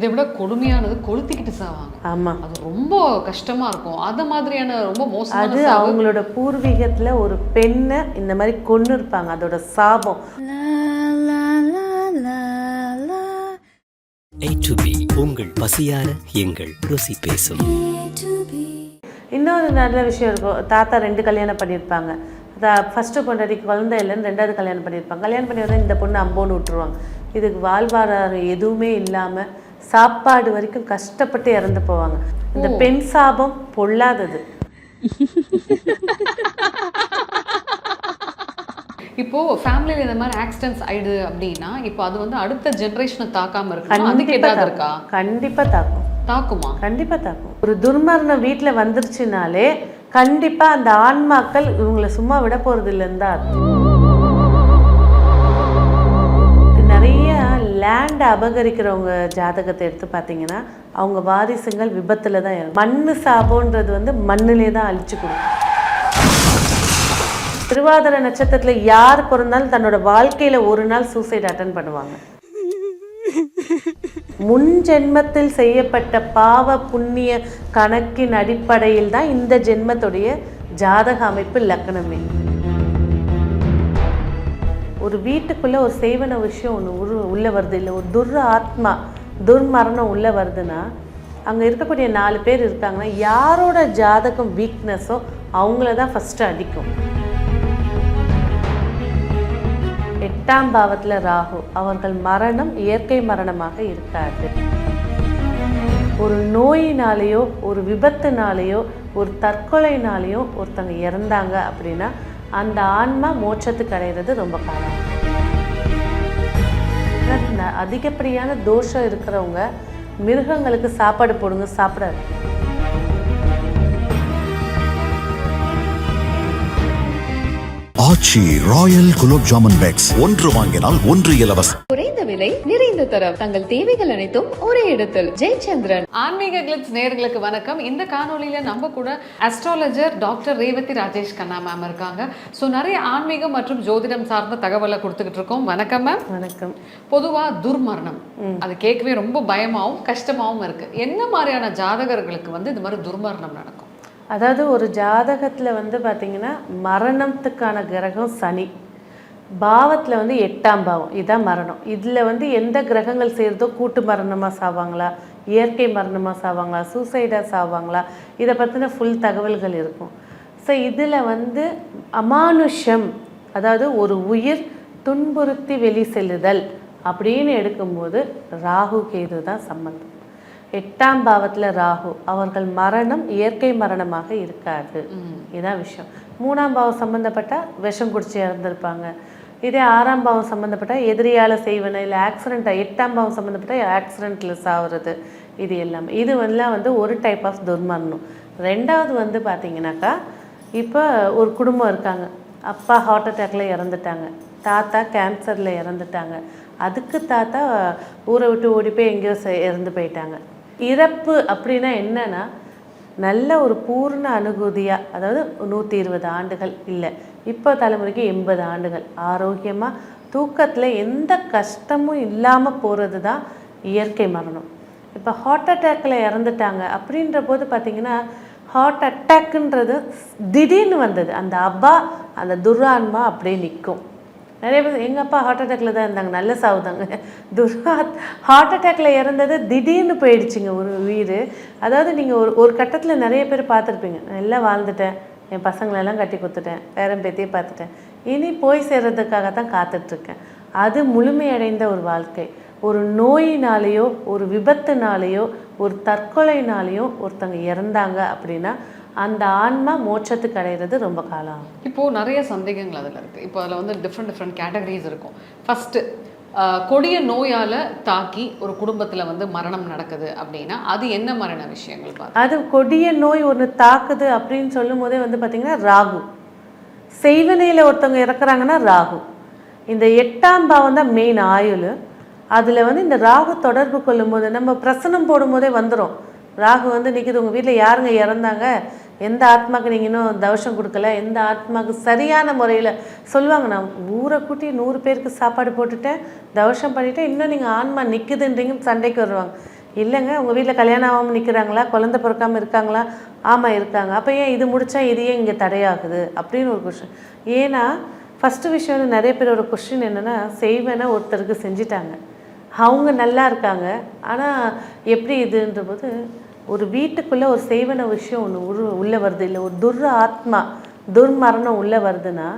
இதை விட கொடுமையானது கொளுத்திக்கிட்டு சாவாங்க ஆமாம் அது ரொம்ப கஷ்டமா இருக்கும். அது மாதிரியான ரொம்ப மோசமான அது அவங்களோட பூர்வீகத்துல ஒரு பெண்ணை இந்த மாதிரி கொன்னு இருப்பாங்க. அதோட சாபம். A to B உங்கள் பசியார எங்கள் ருசி பேசும். இன்னொரு நல்ல விஷயம் இருக்கும். தாத்தா ரெண்டு கல்யாணம் பண்ணியிருப்பாங்க. ஃபஸ்ட்டு பொண்டாட்டிக்கு குழந்தை இல்லைன்னு ரெண்டாவது கல்யாணம் பண்ணியிருப்பாங்க. கல்யாணம் பண்ணி வந்தால் இந்த பொண்ணு அம்போன்னு விட்டுருவாங்க. இதுக்கு வாழ்வாதாரம் எதுவுமே இல்லாமல் சாப்பாடு வரைக்கும் கஷ்டப்பட்டு இறந்து போவாங்க. இந்த பெண் சாபம் பொல்லாதது. இப்போ ஃபேமிலியில இந்த மாதிரி ஆக்சிடென்ட்ஸ் ஆயிடுது அப்படின்னா இப்போ அது வந்து அடுத்த ஜெனரேஷனை தாக்காம இருக்கு அதுக்கு ஏதாவது இருக்கா? கண்டிப்பா தாக்கும். தாக்குமா? கண்டிப்பா தாக்கும். ஒரு துர்மரணம் வீட்டுல வந்துருச்சுனாலே கண்டிப்பா அந்த ஆன்மாக்கள் இவங்களை சும்மா விட போறது இல்லைன்னு தான் லேண்ட் அபகரிக்கிறவங்க ஜாதகத்தை எடுத்து பார்த்தீங்கன்னா அவங்க வாரிசுங்கள் விபத்தில் தான் இறங்கும் மண்ணு சாபம்ன்றது வந்து மண்ணிலே தான் அழிச்சு கொடுக்கும். திருவாதிரை நட்சத்திரத்தில் யார் பிறந்தாலும் தன்னோட வாழ்க்கையில் ஒரு நாள் சூசைட் அட்டன் பண்ணுவாங்க. முன் ஜென்மத்தில் செய்யப்பட்ட பாவ புண்ணிய கணக்கின் அடிப்படையில் தான் இந்த ஜென்மத்துடைய ஜாதக அமைப்பு லக்கணமே. ஒரு வீட்டுக்குள்ளே ஒரு சேவன விஷயம் ஒன்று உரு உள்ளே வருது இல்லை ஒரு துர் ஆத்மா துர்மரணம் உள்ள வருதுன்னா அங்கே இருக்கக்கூடிய நாலு பேர் இருக்காங்கன்னா யாரோட ஜாதகம் வீக்னஸோ அவங்கள தான் ஃபஸ்ட்டு அடிக்கும். எட்டாம் பாவத்தில் ராகு அவர்கள் மரணம் இயற்கை மரணமாக இருக்காது. ஒரு நோயினாலேயோ ஒரு விபத்துனாலேயோ ஒரு தற்கொலைனாலேயோ ஒருத்தங்க இறந்தாங்க அப்படின்னா அந்த ஆன்மா மோட்சத்துக்கு அடைகிறது ரொம்ப காலம் அதிகப்படியான தோஷம் இருக்கிறவங்க மிருகங்களுக்கு சாப்பாடு போடுங்க சாப்பிடாது. Aachi royal gulab jamun packs. ஒன்று வாங்கினால் ஒன்று இலவசம். குறைந்த விலை நிறைந்த தரம். தங்கள் தேவைகள் அனைத்தும் ஒரே இடத்தில். ஜெயச்சந்திரன். ஆன்மீக கிளிப்ஸ் நேயர்களுக்கு வணக்கம். இந்த காணொளியில நம்ம கூட astrologer doctor Revathi Rajesh Kanna ma'am இருக்காங்க. ஸோ நிறைய ஆன்மீகம் மற்றும் ஜோதிடம் சார்ந்த தகவலை கொடுத்துக்கிட்டு இருக்கோம். வணக்கம் மேம் வணக்கம். பொதுவா துர்மரணம். அது கேட்கவே ரொம்ப பயமாவும் கஷ்டமாவும் இருக்கு. என்ன மாதிரியான ஜாதகர்களுக்கு வந்து இது மாதிரி துர்மரணம் நடக்கும்? அதாவது ஒரு ஜாதகத்தில் வந்து பார்த்தீங்கன்னா மரணத்துக்கான கிரகம் சனி. பாவத்தில் வந்து எட்டாம் பாவம். இதுதான் மரணம். இதில் வந்து எந்த கிரகங்கள் செய்கிறதோ கூட்டு மரணமாக சாவாங்களா? இயற்கை மரணமாக சாவாங்களா? சூசைடாக சாவாங்களா? இதை பற்றின ஃபுல் தகவல்கள் இருக்கும். ஸோ இதில் வந்து அமானுஷம் அதாவது ஒரு உயிர் துன்புறுத்தி வெளி செல்லுதல் அப்படின்னு எடுக்கும்போது ராகு கேது தான் சம்பந்தம். எட்டாம் பாவத்தில் ராகு அவர்கள் மரணம் இயற்கை மரணமாக இருக்காது. இதான் விஷயம். மூணாம் பாவம் சம்மந்தப்பட்டால் விஷம் குடிச்சு இறந்துருப்பாங்க. இதே ஆறாம் பாவம் சம்மந்தப்பட்டால் எதிரியால் செய்வன இல்லை ஆக்சிடெண்ட்டாக எட்டாம் பாவம் சம்மந்தப்பட்ட ஆக்சிடெண்ட்டில் சாவுறது இது எல்லாமே. இது எல்லாம் வந்து ஒரு டைப் ஆஃப் துர்மரணம். ரெண்டாவது வந்து பார்த்தீங்கன்னாக்கா இப்போ ஒரு குடும்பம் இருக்காங்க. அப்பா ஹார்ட் அட்டாக்ல இறந்துட்டாங்க. தாத்தா கேன்சரில் இறந்துட்டாங்க. அதுக்கு தாத்தா ஊரை விட்டு ஓடி போய் எங்கேயோ செ- இறந்து போயிட்டாங்க. இறப்பு அப்படின்னா என்னன்னா நல்ல ஒரு பூர்ண அனுகூதியாக அதாவது நூற்றி இருபது ஆண்டுகள் இல்லை. இப்போ தலைமுறைக்கு எண்பது ஆண்டுகள். ஆரோக்கியமாக தூக்கத்தில் எந்த கஷ்டமும் இல்லாமல் போகிறது தான் இயற்கை மரணம். இப்போ ஹார்ட் அட்டாக்கில் இறந்துட்டாங்க அப்படின்ற போது பார்த்திங்கன்னா ஹார்ட் அட்டாக்குன்றது திடீர்னு வந்தது. அந்த அப்பா அந்த துர்ரான்மா அப்படியே நிற்கும் நிறைய பேர் எங்கள் அப்பா ஹார்ட் அட்டாக்ல தான் இருந்தாங்க. நல்ல சாவுதாங்க துர்கா ஹார்ட் அட்டாக்ல இறந்தது திடீர்னு போயிடுச்சுங்க ஒரு உயிர். அதாவது நீங்கள் ஒரு ஒரு கட்டத்தில் நிறைய பேர் பார்த்துருப்பீங்க. நல்லா வாழ்ந்துட்டேன். என் பசங்களெல்லாம் கட்டி கொடுத்துட்டேன். பேரன் பேத்தியே பார்த்துட்டேன். இனி போய் சேர்றதுக்காக தான் காத்துட்ருக்கேன். அது முழுமையடைந்த ஒரு வாழ்க்கை. ஒரு நோயினாலேயோ ஒரு விபத்துனாலேயோ ஒரு தற்கொலைனாலேயோ ஒருத்தங்க இறந்தாங்க அப்படின்னா அந்த ஆன்மா மோட்சத்துக்கு அடைகிறது ரொம்ப காலம். ஆகும் இப்போ நிறைய சந்தேகங்கள் அதில் இருக்கு. இப்போ அதில் வந்து டிஃப்ரெண்ட் டிஃப்ரெண்ட் கேட்டகரிஸ் இருக்கும். ஃபர்ஸ்ட் கொடிய நோயால தாக்கி ஒரு குடும்பத்துல வந்து மரணம் நடக்குது அப்படின்னா அது என்ன மாதிரியான விஷயங்கள் அது கொடிய நோய் ஒன்று தாக்குது அப்படின்னு சொல்லும் போதே வந்து பார்த்தீங்கன்னா ராகு. செய்வனையில் ஒருத்தவங்க இறக்குறாங்கன்னா ராகு. இந்த எட்டாம் பாவம் தான் மெயின் ஆயுள். அதில் வந்து இந்த ராகு தொடர்பு கொள்ளும்போது நம்ம பிரசனம் போடும்போதே வந்துடும் ராகு வந்து நிற்கிது உங்கள் வீட்டில் யாருங்க இறந்தாங்க? எந்த ஆத்மாவுக்கு நீங்கள் இன்னும் தவசம் கொடுக்கல? எந்த ஆத்மாவுக்கு சரியான முறையில் சொல்லுவாங்க நான் ஊரை கூட்டி நூறு பேருக்கு சாப்பாடு போட்டுட்டேன் தவசம் பண்ணிட்டேன் இன்னும் நீங்கள் ஆன்மா நிற்குதுன்றீங்க சண்டைக்கு வருவாங்க. இல்லைங்க உங்கள் வீட்டில் கல்யாணம் ஆகாமல் நிற்கிறாங்களா குழந்தை பிறக்காமல் இருக்காங்களா? ஆமாம் இருக்காங்க. அப்போ ஏன் இது முடித்தா இது ஏன் இங்கே தடையாகுது? அப்படின்னு ஒரு கொஷின் ஏன்னா ஃபஸ்ட்டு விஷயம் வந்து நிறைய பேரோட கொஷின் என்னென்னா செய்வேன்னா ஒருத்தருக்கு செஞ்சிட்டாங்க. அவங்க நல்லா இருக்காங்க. ஆனால் எப்படி இதுன்ற போது ஒரு வீட்டுக்குள்ளே ஒரு செய்வன விஷயம் ஒன்று உரு உள்ளே வருது இல்லை ஒரு துர் ஆத்மா துர்மரணம் உள்ளே வருதுன்னா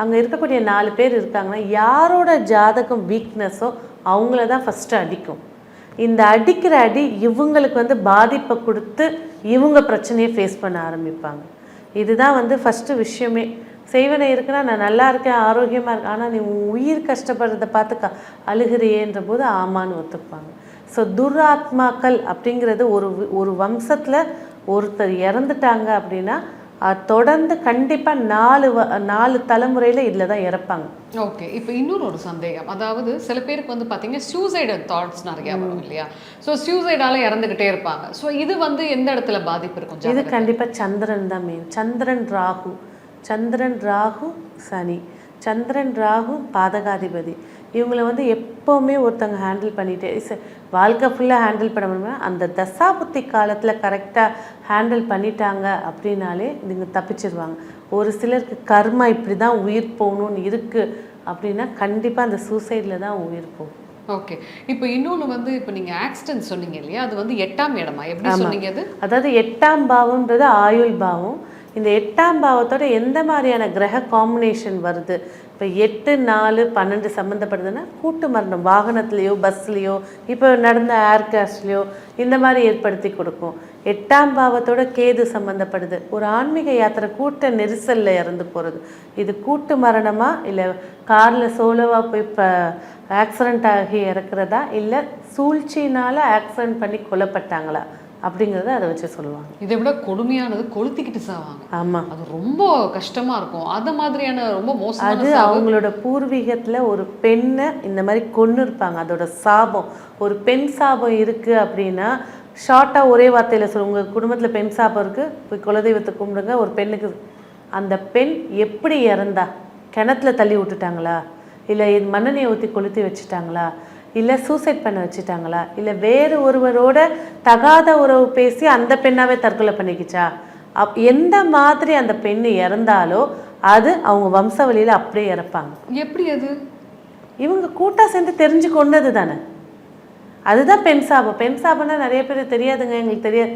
அங்கே இருக்கக்கூடிய நாலு பேர் இருக்காங்கன்னா யாரோட ஜாதகம் வீக்னஸோ அவங்கள தான் ஃபஸ்ட்டு அடிக்கும். இந்த அடிக்கிற அடி இவங்களுக்கு வந்து பாதிப்பை கொடுத்து இவங்க பிரச்சனையை ஃபேஸ் பண்ண ஆரம்பிப்பாங்க. இதுதான் வந்து ஃபஸ்ட்டு விஷயமே. செய்வனை இருக்குன்னா நான் நல்லா இருக்கேன் ஆரோக்கியமாக இருக்கேன் ஆனால் நீ உயிர் கஷ்டப்படுறதை பார்த்து க அழுகிறியேன்ற போது ஆமான்னு ஒத்துப்பாங்க. ஸோ துராத்மாக்கள் அப்படிங்கிறது ஒரு ஒரு வம்சத்தில் ஒருத்தர் இறந்துட்டாங்க அப்படின்னா அது தொடர்ந்து கண்டிப்பாக நாலு நாலு தலைமுறையில் இதில் தான் இறப்பாங்க. ஓகே இப்போ இன்னொரு ஒரு சந்தேகம். அதாவது சில பேருக்கு வந்து பார்த்தீங்கன்னா சூசைடல் தாட்ஸ் நிறையா வரும் இல்லையா? ஸோ சூசைடால இறந்துக்கிட்டே இருப்பாங்க. ஸோ இது வந்து எந்த இடத்துல பாதிப்பு இருக்கும் இது? கண்டிப்பாக சந்திரன் தான் மெயின் சந்திரன் ராகு. சந்திரன் ராகு சனி. சந்திரன் ராகு பாதகாதிபதி. இவங்களை வந்து எப்போவுமே ஒருத்தவங்க ஹேண்டில் பண்ணிகிட்டே ச- வாழ்க்கை ஃபுல்லாக ஹேண்டில் பண்ண முடியுமா? அந்த தசாபுத்தி காலத்தில் கரெக்டாக ஹேண்டில் பண்ணிட்டாங்க அப்படின்னாலே நீங்க தப்பிச்சிருவாங்க. ஒரு சிலருக்கு கர்மா இப்படி தான் உயிர் போகணும்னு இருக்குது அப்படின்னா கண்டிப்பாக அந்த சூசைடில் தான் உயிர் போகும். ஓகே இப்போ இன்னொன்று வந்து இப்போ நீங்கள் ஆக்சிடென்ட் சொன்னீங்க இல்லையா? அது வந்து எட்டாம் இடமா? எப்படி சொன்னீங்க அது? அதாவது எட்டாம் பாவம்ன்றது ஆயுள் பாவம். இந்த எட்டாம் பாவத்தோட எந்த மாதிரியான கிரக காம்பினேஷன் வருது? இப்போ எட்டு நாலு பன்னெண்டு சம்மந்தப்படுதுன்னா கூட்டு மரணம் வாகனத்துலேயோ பஸ்லேயோ இப்போ நடந்த ஏர் இந்த மாதிரி ஏற்படுத்தி கொடுக்கும். எட்டாம் பாவத்தோட கேது சம்மந்தப்படுது ஒரு ஆன்மீக யாத்திரை கூட்ட நெரிசலில் இறந்து போகிறது இது கூட்டு மரணமா இல்லை காரில் சோலோவாக போய் இப்போ ஆக்சிடெண்ட் ஆகி இறக்குறதா இல்லை சூழ்ச்சியினால் ஆக்சிடெண்ட் பண்ணி கொல்லப்பட்டாங்களா? அப்படிங்கிறத அதை வச்சு சொல்லுவாங்க. இதை விட கொடுமையானது கொளுத்திக்கிட்டு சாவாங்க ஆமாம் அது ரொம்ப கஷ்டமா இருக்கும். அது மாதிரியான ரொம்ப மோசமான அது அவங்களோட பூர்வீகத்தில் ஒரு பெண்ணை இந்த மாதிரி கொன்று இருப்பாங்க. அதோட சாபம். ஒரு பெண் சாபம் இருக்குது அப்படின்னா ஷார்ட்டாக ஒரே வார்த்தையில் சொல்லுங்க உங்கள் குடும்பத்தில் பெண் சாபம் இருக்குது போய் குலதெய்வத்தை கும்பிடுங்க. ஒரு பெண்ணுக்கு அந்த பெண் எப்படி இறந்தா? கிணத்துல தள்ளி விட்டுட்டாங்களா? இல்லை மண்ணெண்ணெயை ஊற்றி கொளுத்தி வச்சுட்டாங்களா? இல்லை சூசைட் பண்ண வச்சுட்டாங்களா? இல்லை வேறு ஒருவரோட தகாத உறவு பேசி அந்த பெண்ணாவே தற்கொலை பண்ணிக்கிச்சா? அப் எந்த மாதிரி அந்த பெண் இறந்தாலோ அது அவங்க வம்சாவளியில் அப்படியே இறப்பாங்க. எப்படி அது? இவங்க கூட்டா சேர்ந்து தெரிஞ்சு கொண்டது தானே. அதுதான் பெண் சாபம். பெண் சாபம்னா நிறைய பேர் தெரியாதுங்க. எங்களுக்கு தெரியாது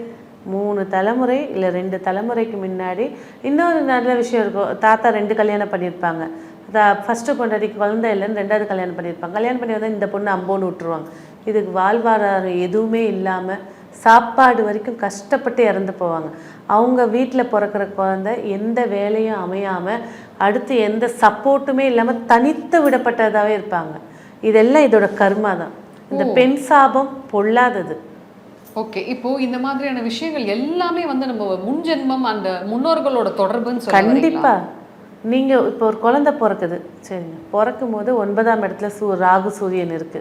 மூணு தலைமுறை இல்லை ரெண்டு தலைமுறைக்கு முன்னாடி இன்னொரு நல்ல விஷயம் இருக்கும். தாத்தா ரெண்டு கல்யாணம் பண்ணியிருப்பாங்க. ஃபஸ்ட்டு பொண்டாட்டிக்கு குழந்தை இல்லைன்னு ரெண்டாவது கல்யாணம் பண்ணியிருப்பாங்க கல்யாணம் பண்ணி வந்தால் இந்த பொண்ணு அம்போன்னு விட்டுருவாங்க. இதுக்கு வாழ்வாதாரம் எதுவுமே இல்லாமல் சாப்பாடு வரைக்கும் கஷ்டப்பட்டு இறந்து போவாங்க. அவங்க வீட்டில் பிறக்கிற குழந்தை எந்த வேலையும் அமையாமல் அடுத்து எந்த சப்போர்ட்டுமே இல்லாமல் தனித்து விடப்பட்டதாகவே இருப்பாங்க. இதெல்லாம் இதோட கர்மா தான். இந்த பெண் சாபம் பொல்லாதது. ஓகே. இப்போ இந்த மாதிரியான விஷயங்கள் எல்லாமே வந்து நம்ம முன்ஜென்மம் அந்த முன்னோர்களோட தொடர்புன்னு? கண்டிப்பா. நீங்க இப்போ ஒரு குழந்தை பிறக்குது. சரிங்க. பிறக்கும் போது ஒன்பதாம் இடத்துல சூ ராகு சூரியன் இருக்கு.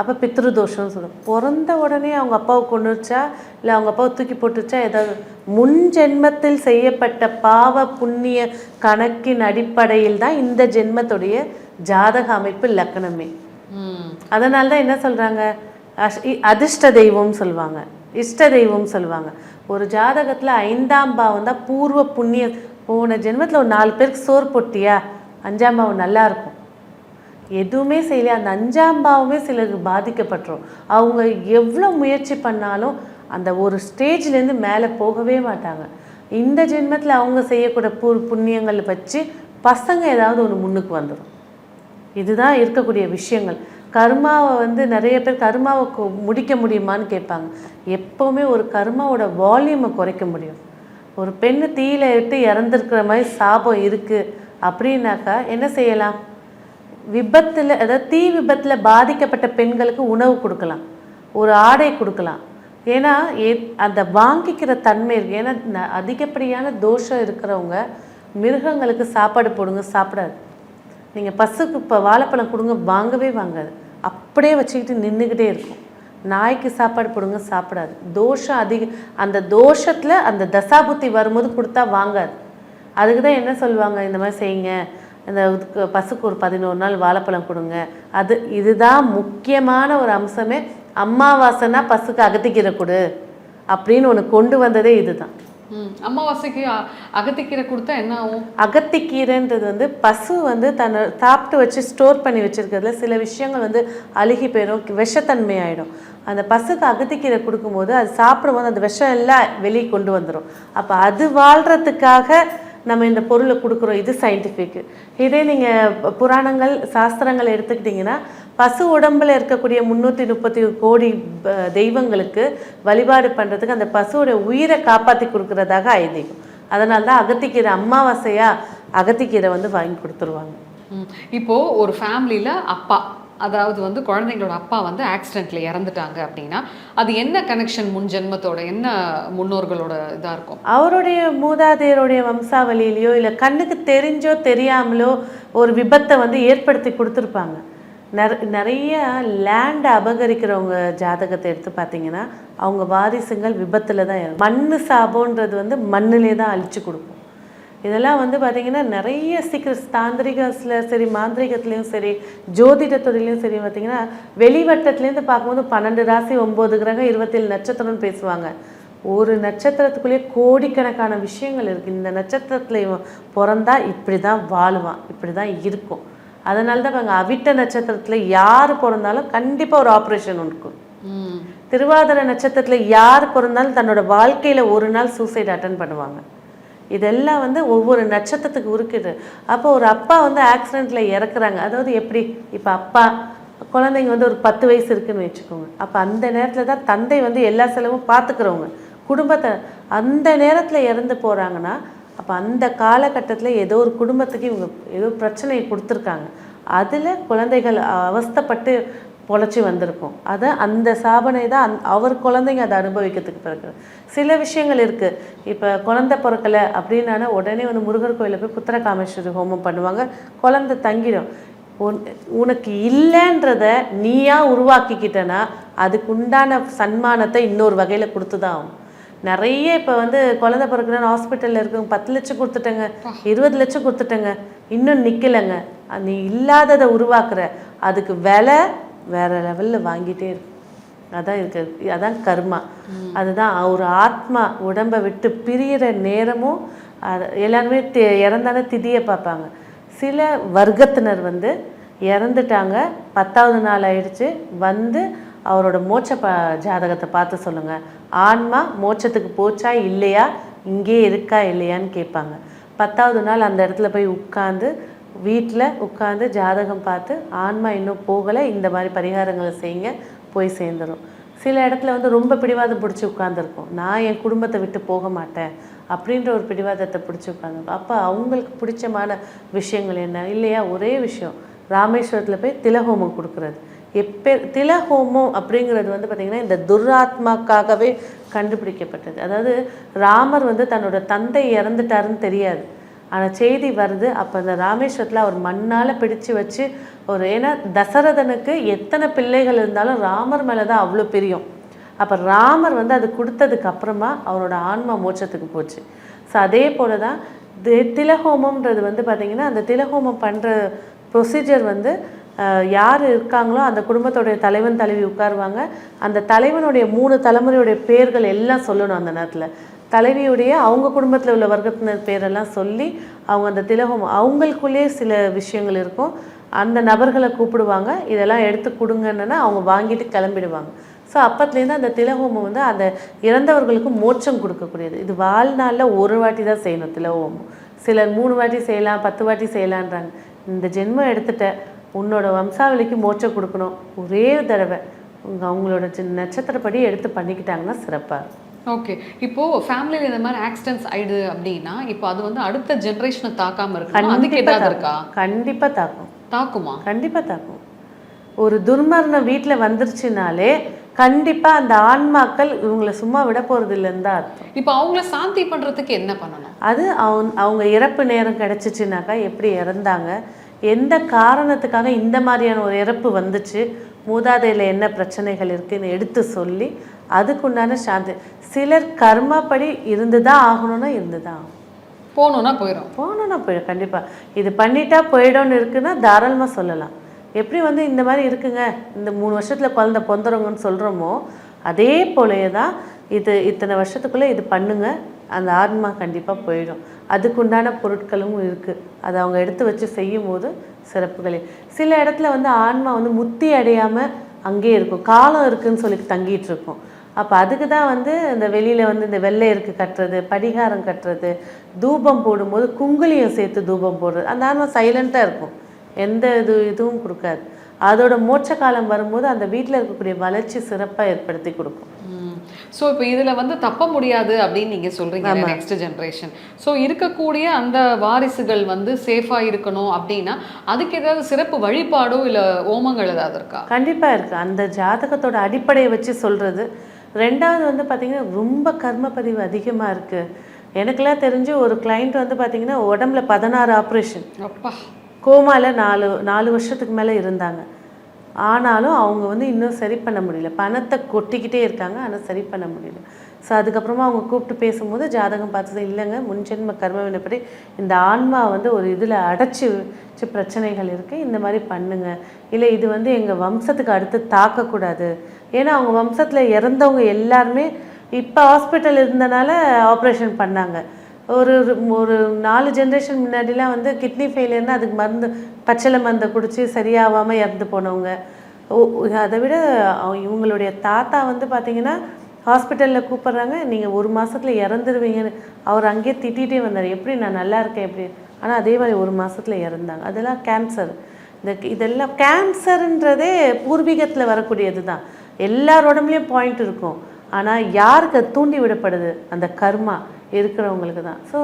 அப்போ பித்ருதோஷம்னு சொல்லுவோம் பிறந்த உடனே அவங்க அப்பாவை கொண்டுச்சா இல்லை அவங்க அப்பாவை தூக்கி போட்டுச்சா ஏதாவது முன் ஜென்மத்தில் செய்யப்பட்ட பாவ புண்ணிய கணக்கின் அடிப்படையில் தான் இந்த ஜென்மத்துடைய ஜாதக அமைப்பு லக்கணமே. அதனால தான் என்ன சொல்கிறாங்க அதிர்ஷ்ட தெய்வம்னு சொல்லுவாங்க. இஷ்ட தெய்வம்னு சொல்லுவாங்க. ஒரு ஜாதகத்தில் ஐந்தாம் பாவம் தான் பூர்வ புண்ணிய போன ஜென்மத்தில் ஒரு நாலு பேருக்கு சோறு போட்டியா? அஞ்சாம் பாவம் நல்லாயிருக்கும் எதுவுமே செய்யலையா? அந்த அஞ்சாம் பாவமே சிலருக்கு பாதிக்கப்பட்டுரும். அவங்க எவ்வளோ முயற்சி பண்ணாலும் அந்த ஒரு ஸ்டேஜ்லேருந்து மேலே போகவே மாட்டாங்க. இந்த ஜென்மத்தில் அவங்க செய்யக்கூடிய பூ புண்ணியங்களை வச்சு பசங்க ஏதாவது ஒன்று முன்னுக்கு வந்துடும் இதுதான் இருக்கக்கூடிய விஷயங்கள். கர்மாவை வந்து நிறைய பேர் கர்மாவை முடிக்க முடியுமான்னு கேட்பாங்க. எப்போவுமே ஒரு கர்மாவோட வால்யூமை குறைக்க முடியும். ஒரு பெண் தீயில விட்டு இறந்துருக்கிற மாதிரி சாபம் இருக்குது அப்படின்னாக்கா என்ன செய்யலாம்? விபத்தில் அதாவது தீ விபத்தில் பாதிக்கப்பட்ட பெண்களுக்கு உணவு கொடுக்கலாம். ஒரு ஆடை கொடுக்கலாம். ஏன்னா அந்த வாங்கிக்கிற தன்மை இருக்கு. ஏன்னா ந- அதிகப்படியான தோஷம் இருக்கிறவங்க மிருகங்களுக்கு சாப்பாடு போடுங்க சாப்பிடாது. நீங்கள் பசுக்கு இப்போ வாழைப்பழம் கொடுங்க வாங்கவே வாங்காது. அப்படியே வச்சுக்கிட்டு நின்றுக்கிட்டே இருக்கும். நாய்க்கு சாப்பாடு போடுங்க சாப்பிடாது. தோஷம் அதிக அந்த தோஷத்தில் அந்த தசாபுத்தி வரும்போது கொடுத்தா வாங்காது. அதுக்கு தான் என்ன சொல்லுவாங்க இந்த மாதிரி செய்யுங்க. இந்த இதுக்கு பசுக்கு ஒரு பதினோரு நாள் வாழைப்பழம் கொடுங்க. அது இதுதான் முக்கியமான ஒரு அம்சமே. அம்மாவாசைனா பசுக்கு அகத்திக்கிற கொடு அப்படின்னு ஒன்று கொண்டு வந்ததே இதுதான். அமாவாசைக்கு அகத்திக்கீரை கொடுத்தா என்ன ஆகும்? அகத்திக்கீரைன்றது வந்து பசு வந்து தன்னை சாப்பிட்டு வச்சு ஸ்டோர் பண்ணி வச்சுருக்கிறதுல சில விஷயங்கள் வந்து அழுகி போயிடும் விஷத்தன்மை ஆகிடும் அந்த பசுக்கு அகத்திக்கீரை கொடுக்கும்போது அது சாப்பிடும்போது அந்த விஷம் எல்லாம் வெளியே கொண்டு வந்துடும் அப்போ அது வாழ்கிறதுக்காக நம்ம இந்த பொருளை கொடுக்குறோம். இது சயின்டிஃபிக்கு இதே நீங்கள் புராணங்கள் சாஸ்திரங்கள் எடுத்துக்கிட்டிங்கன்னா பசு உடம்புல இருக்கக்கூடிய முந்நூற்றி முப்பத்தி கோடி தெய்வங்களுக்கு வழிபாடு பண்ணுறதுக்கு அந்த பசுவோட உயிரை காப்பாற்றி கொடுக்குறதாக ஐதீகம். அதனால தான் அகத்திக்கீரை அம்மாவாசையாக அகத்திக்கீரை வந்து வாங்கி கொடுத்துருவாங்க. இப்போது ஒரு ஃபேமிலியில் அப்பா. அதாவது வந்து குழந்தைங்களோட அப்பா வந்து ஆக்சிடென்ட்ல இறந்துட்டாங்க அப்படின்னா அது என்ன கனெக்ஷன் முன் ஜென்மத்தோட என்ன முன்னோர்களோட இதாக இருக்கும்? அவருடைய மூதாதையருடைய வம்சாவளியிலையோ இல்லை கண்ணுக்கு தெரிஞ்சோ தெரியாமலோ ஒரு விபத்தை வந்து ஏற்படுத்தி கொடுத்துருப்பாங்க. நிற நிறைய லேண்டை அபகரிக்கிறவங்க ஜாதகத்தை எடுத்து பார்த்தீங்கன்னா அவங்க வாரிசுங்கள் விபத்தில் தான் மண் மண்ணு சாபம்ன்றது வந்து மண்ணிலே தான் அழிச்சு கொடுக்கும். இதெல்லாம் வந்து பார்த்தீங்கன்னா நிறைய சீக்கிரம் தாந்திரிகத்தில் சரி மாந்திரிகத்துலேயும் சரி ஜோதிடத்துறையிலையும் சரி பார்த்தீங்கன்னா வெளிவட்டத்துலேருந்து பார்க்கும்போது பன்னெண்டு ராசி ஒம்பது கிரகம் இருபத்தேழு நட்சத்திரம்னு பேசுவாங்க. ஒரு நட்சத்திரத்துக்குள்ளேயே கோடிக்கணக்கான விஷயங்கள் இருக்குது இந்த நட்சத்திரத்தில் இவன் பிறந்தா இப்படி தான் வாழுவான் இப்படி தான் இருக்கும். அதனால தான் பாருங்க அவிட்ட நட்சத்திரத்தில் யார் பிறந்தாலும் கண்டிப்பாக ஒரு ஆப்ரேஷன் இருக்கும். திருவாதிரை நட்சத்திரத்தில் யார் பிறந்தாலும் தன்னோட வாழ்க்கையில் ஒரு நாள் சூசைட் அட்டன் பண்ணுவாங்க. இதெல்லாம் வந்து ஒவ்வொரு நட்சத்திரத்துக்கு இருக்குது அப்போ ஒரு அப்பா வந்து ஆக்சிடெண்ட்டில் இறக்குறாங்க. அதாவது எப்படி? இப்போ அப்பா குழந்தைங்க வந்து ஒரு பத்து வயசு இருக்குதுன்னு வச்சுக்கோங்க. அப்போ அந்த நேரத்தில் தான் தந்தை வந்து எல்லா செலவும் பார்த்துக்கிறவங்க குடும்பத்தை அந்த நேரத்தில் இறந்து போகிறாங்கன்னா அப்போ அந்த காலகட்டத்தில் ஏதோ ஒரு குடும்பத்துக்கு இவங்க ஏதோ பிரச்சனையை கொடுத்துருக்காங்க. அதில் குழந்தைகள் அவஸ்தைப்பட்டு பொழைச்சி வந்திருக்கும். அதை அந்த சாபனை தான் அந் அவர் குழந்தைங்க அதை அனுபவிக்கிறதுக்கு பிறகு. சில விஷயங்கள் இருக்குது இப்போ குழந்த பிறக்கலை அப்படின்னா உடனே வந்து முருகர் கோயிலில் போய் புத்திர காமேஸ்வரி ஹோமம் பண்ணுவாங்க. குழந்த தங்கிடும். உன் உனக்கு இல்லைன்றத நீயா உருவாக்கிக்கிட்டனா அதுக்கு உண்டான சன்மானத்தை இன்னொரு வகையில் கொடுத்து தான் ஆகும் நிறைய இப்போ வந்து குழந்த பிறக்கணும்னு ஹாஸ்பிட்டலில் இருக்கவங்க பத்து லட்சம் கொடுத்துட்டேங்க இருபது லட்சம் கொடுத்துட்டேங்க இன்னும் நிற்கலைங்க நீ இல்லாததை உருவாக்குற. அதுக்கு விலை வேற லெவலில் வாங்கிட்டே இருக்கு அதான் இருக்கு. அதான் கர்மா. அதுதான் ஒரு ஆத்மா உடம்பை விட்டு பிரியிற நேரமும் எல்லாருமே தி- இறந்தான திதியை பார்ப்பாங்க. சில வர்க்கத்தினர் வந்து இறந்துட்டாங்க. பத்தாவது நாள் ஆயிடுச்சு. வந்து அவரோட மோட்ச ப ஜாதகத்தை பார்த்து சொல்லுங்க. ஆன்மா மோட்சத்துக்கு போச்சா இல்லையா? இங்கே இருக்கா இல்லையான்னு கேட்பாங்க. பத்தாவது நாள் அந்த இடத்துல போய் உட்காந்து வீட்டில் உட்காந்து ஜாதகம் பார்த்து ஆன்மா இன்னும் போகலை இந்த மாதிரி பரிகாரங்களை செய்யுங்க போய் சேர்ந்துடும் சில இடத்துல வந்து ரொம்ப பிடிவாதம் பிடிச்சி உட்காந்துருக்கும் நான் என் குடும்பத்தை விட்டு போக மாட்டேன் அப்படின்ற ஒரு பிடிவாதத்தை பிடிச்சி உட்காந்துருக்கும் அப்போ அவங்களுக்கு பிடிச்சமான விஷயங்கள் என்ன? இல்லையா ஒரே விஷயம். ராமேஸ்வரத்தில் போய் திலஹோமம் கொடுக்குறது. எப்பே திலஹோமம் அப்படிங்கிறது வந்து பார்த்திங்கன்னா இந்த துராத்மாக்காகவே கண்டுபிடிக்கப்பட்டது. அதாவது ராமர் வந்து தன்னோட தந்தை இறந்துட்டாருன்னு தெரியாது. ஆனால் செய்தி வருது அப்போ அந்த ராமேஸ்வரத்தில் அவர் மண்ணால் பிடிச்சு வச்சு ஒரு ஏன்னா தசரதனுக்கு எத்தனை பிள்ளைகள் இருந்தாலும் ராமர் மேலே தான் அவ்வளோ பிரியம். அப்போ ராமர் வந்து அது கொடுத்ததுக்கு அப்புறமா அவரோட ஆன்மா மோட்சத்துக்கு போச்சு. ஸோ அதே போல தான் தி- திலஹோமம்ன்றது வந்து பார்த்திங்கன்னா அந்த திலஹோமம் பண்ணுற ப்ரொசீஜர் வந்து அஹ், யார் இருக்காங்களோ அந்த குடும்பத்தோடைய தலைவன் தலைவி உட்காருவாங்க. அந்த தலைவனுடைய மூணு தலைமுறையுடைய பேர்கள் எல்லாம் சொல்லணும் அந்த நேரத்தில். தலைவியுடைய அவங்க குடும்பத்தில் உள்ள வர்க்கத்தினர் பேரெல்லாம் சொல்லி அவங்க அந்த திலகம் அவங்களுக்குள்ளேயே சில விஷயங்கள் இருக்கும். அந்த நபர்களை கூப்பிடுவாங்க. இதெல்லாம் எடுத்து கொடுங்கன்னா அவங்க வாங்கிட்டு கிளம்பிடுவாங்க. ஸோ அப்பத்துலேருந்து அந்த திலகோமம் வந்து அந்த இறந்தவர்களுக்கு மோட்சம் கொடுக்கக்கூடியது. இது வாழ்நாளில் ஒரு வாட்டி தான் செய்யணும் திலகோமம் சிலர் மூணு வாட்டி செய்யலாம் பத்து வாட்டி செய்யலான்றாங்க. இந்த ஜென்மம் எடுத்துட்ட உன்னோட வம்சாவளிக்கு மோட்சம் கொடுக்கணும். ஒரே தடவை. அவங்களோட நட்சத்திரப்படி எடுத்து பண்ணிக்கிட்டாங்கன்னா சிறப்பாக இருக்கும். ஓகே இப்போ ஃபேமிலியில் இந்த மாதிரி ஆக்சிடென்ட்ஸ் ஆயிடுது அப்படின்னா இப்போ அது வந்து அடுத்த ஜென்ரேஷனை தாக்காம இருக்கணும்? அதுக்கு ஏதாவது இருக்கா? தாக்கும் கண்டிப்பா தாக்கும். தாக்குமா? கண்டிப்பா தாக்கும். ஒரு துர்மரணம் வீட்ல வந்துருச்சுனாலே கண்டிப்பா அந்த ஆன்மாக்கள் இவங்களை சும்மா விட போறது இல்லைன்னு தான் அர்த்தம். இப்போ அவங்கள சாந்தி பண்றதுக்கு என்ன பண்ணணும்? அது அவங்க அவங்க இறப்பு நேரம் கிடைச்சிச்சுனாக்கா எப்படி இறந்தாங்க? எந்த காரணத்துக்காக இந்த மாதிரியான ஒரு இறப்பு வந்துச்சு? மூதாதையில் என்ன பிரச்சனைகள் இருக்குன்னு எடுத்து சொல்லி அதுக்குண்டான சாந்தி சிலர் கர்மப்படி இருந்து தான் ஆகணும்னா இருந்து தான் போகணும்னா போயிடும் போகணும்னா போயிடும் கண்டிப்பாக இது பண்ணிட்டா போயிடும்னு இருக்குன்னா தாராளமாக சொல்லலாம். எப்படி வந்து இந்த மாதிரி இருக்குங்க? இந்த மூணு வருஷத்தில் குழந்தை பொந்துறவங்கன்னு சொல்கிறோமோ அதே போலயே தான் இது இத்தனை வருஷத்துக்குள்ளே இது பண்ணுங்க. அந்த ஆன்மா கண்டிப்பாக போயிடும். அதுக்குண்டான பொருட்களும் இருக்குது அதை அவங்க எடுத்து வச்சு செய்யும் போது சிறப்புகளே. சில இடத்துல வந்து ஆன்மா வந்து முத்தி அடையாமல் அங்கேயே இருக்கும். காலம் இருக்குன்னு சொல்லி தங்கிட்டு இருக்கும் அப்போ அதுக்கு தான் வந்து இந்த வெளியில் வந்து இந்த வெள்ளை இருக்கு கட்டுறது படிகாரம் கட்டுறது தூபம் போடும்போது குங்குலியம் சேர்த்து தூபம் போடுறது. அந்த ஆன்மா சைலண்ட்டாக இருக்கும். எந்த இது இதுவும் கொடுக்காது. அதோட மோட்ச காலம் வரும்போது அந்த வீட்டில் இருக்கக்கூடிய வளர்ச்சி சிறப்பாக ஏற்படுத்தி கொடுக்கும். ஸோ இப்போ இதில் வந்து தப்ப முடியாது அப்படின்னு நீங்கள் சொல்கிறீங்க நெக்ஸ்ட் ஜென்ரேஷன் ஸோ இருக்கக்கூடிய அந்த வாரிசுகள் வந்து சேஃபாக இருக்கணும் அப்படின்னா அதுக்கு ஏதாவது சிறப்பு வழிபாடோ இல்லை ஓமங்கள் ஏதாவது இருக்கா? கண்டிப்பாக இருக்குது அந்த ஜாதகத்தோட அடிப்படையை வச்சு சொல்கிறது ரெண்டாவது வந்து பார்த்திங்கன்னா ரொம்ப கர்மப்பதிவு அதிகமாக இருக்குது எனக்கெல்லாம் தெரிஞ்சு ஒரு client வந்து பார்த்திங்கன்னா உடம்புல பதினாறு ஆப்ரேஷன் அப்பா. கோமால நாலு நாலு வருஷத்துக்கு மேலே இருந்தாங்க. ஆனாலும் அவங்க வந்து இன்னும் சரி பண்ண முடியல. பணத்தை கொட்டிக்கிட்டே இருக்காங்க ஆனால் சரி பண்ண முடியல. ஸோ அதுக்கப்புறமா அவங்க கூப்பிட்டு பேசும்போது ஜாதகம் பார்த்தது இல்லைங்க. முன்ஜென்ம கர்ம வினப்படி இந்த ஆன்மா வந்து ஒரு இதில் அடைச்சி வச்சு பிரச்சனைகள் இருக்குது இந்த மாதிரி பண்ணுங்க. இல்லை இது வந்து எங்கள் வம்சத்துக்கு அடுத்து தாக்கக்கூடாது. ஏன்னா அவங்க வம்சத்தில் இறந்தவங்க எல்லாருமே இப்போ ஹாஸ்பிட்டல் இருந்தனால ஆப்ரேஷன் பண்ணாங்க. ஒரு ஒரு- நாலு ஜென்ரேஷன் முன்னாடிலாம் வந்து கிட்னி ஃபெயிலியர்னால் அதுக்கு மருந்து பச்சளை மருந்தை குடித்து சரியாகாமல் இறந்து போனவங்க. அதை விட இவங்களுடைய தாத்தா வந்து பார்த்திங்கன்னா ஹாஸ்பிட்டலில் கூப்பிட்றாங்க. நீங்கள் ஒரு மாதத்தில் இறந்துருவீங்கன்னு. அவர் அங்கேயே திட்டிகிட்டே வந்தார். எப்படி நான் நல்லா இருக்கேன் எப்படி? ஆனால் அதே மாதிரி ஒரு மாதத்தில் இறந்தாங்க. அதெல்லாம் கேன்சர் இந்த இதெல்லாம் கேன்சருன்றதே பூர்வீகத்தில் வரக்கூடியது தான். எல்லார் பாயிண்ட் இருக்கும். ஆனால் யாருக்கு தூண்டி விடப்படுது? அந்த கர்மா இருக்கிறவங்களுக்கு தான். ஸோ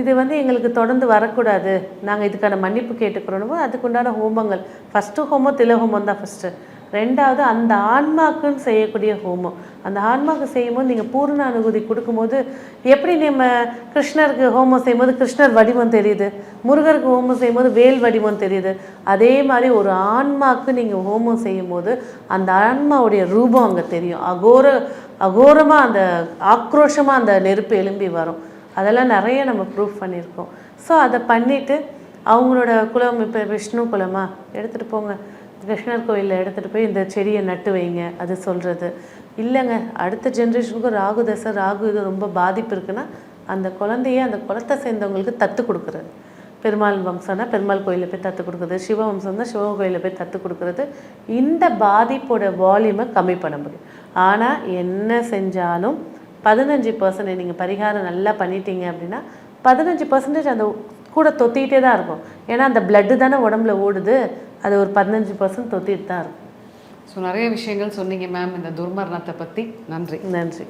இது வந்து எங்களுக்கு தொடர்ந்து வரக்கூடாது. நாங்கள் இதுக்கான மன்னிப்பு கேட்டுக்கிறோன்னு அதுக்குண்டான ஹோமங்கள். ஃபஸ்ட்டு ஹோமம் தில ஹோமம் தான் ஃபஸ்ட்டு ரெண்டாவது அந்த ஆன்மாக்குன்னு செய்யக்கூடிய ஹோமம். அந்த ஆன்மாக்கு செய்யும்போது நீங்கள் பூர்ண அனுபூதி கொடுக்கும்போது எப்படி நம்ம கிருஷ்ணருக்கு ஹோமம் செய்யும்போது கிருஷ்ணர் வடிவம் தெரியுது? முருகருக்கு ஹோமம் செய்யும்போது வேல் வடிவம் தெரியுது. அதே மாதிரி ஒரு ஆன்மாக்கு நீங்கள் ஹோமம் செய்யும்போது அந்த ஆன்மாவுடைய ரூபம் அங்கே தெரியும். அகோர அகோரமாக அந்த ஆக்ரோஷமாக அந்த நெருப்பு எலும்பி வரும். அதெல்லாம் நிறைய நம்ம ப்ரூஃப் பண்ணியிருக்கோம். ஸோ அதை பண்ணிவிட்டு அவங்களோட குலம் இப்போ விஷ்ணு குலமாக எடுத்துகிட்டு போங்க. கிருஷ்ணர் கோயிலில் எடுத்துகிட்டு போய் இந்த செடியை நட்டு வைங்க அது சொல்கிறது இல்லைங்க அடுத்த ஜென்ரேஷனுக்கும் ராகு தசை ராகு இது ரொம்ப பாதிப்பு இருக்குன்னா அந்த குழந்தைய அந்த குளத்தை சேர்ந்தவங்களுக்கு தத்து கொடுக்குறது. பெருமாள் வம்சம்னா பெருமாள் கோயிலில் போய் தத்து கொடுக்குறது. சிவ வம்சம்னா சிவ கோயிலில் போய் தத்து கொடுக்குறது. இந்த பாதிப்போட வால்யூமை கம்மி பண்ண முடியும். ஆனால் என்ன செஞ்சாலும் பதினஞ்சு பர்சன்டேஜ் நீங்கள் பரிகாரம் நல்லா பண்ணிட்டீங்க அப்படின்னா பதினஞ்சு பர்சன்டேஜ் அந்த கூட தொத்திக்கிட்டே தான் இருக்கும். ஏன்னா அந்த பிளட்டு தானே உடம்புல ஓடுது. அது ஒரு பதினஞ்சு பர்சன்ட் தொத்திட்டு தான் இருக்கும். ஸோ நிறைய விஷயங்கள் சொன்னீங்க மேம் இந்த துர்மரணத்தை பற்றி நன்றி. நன்றி.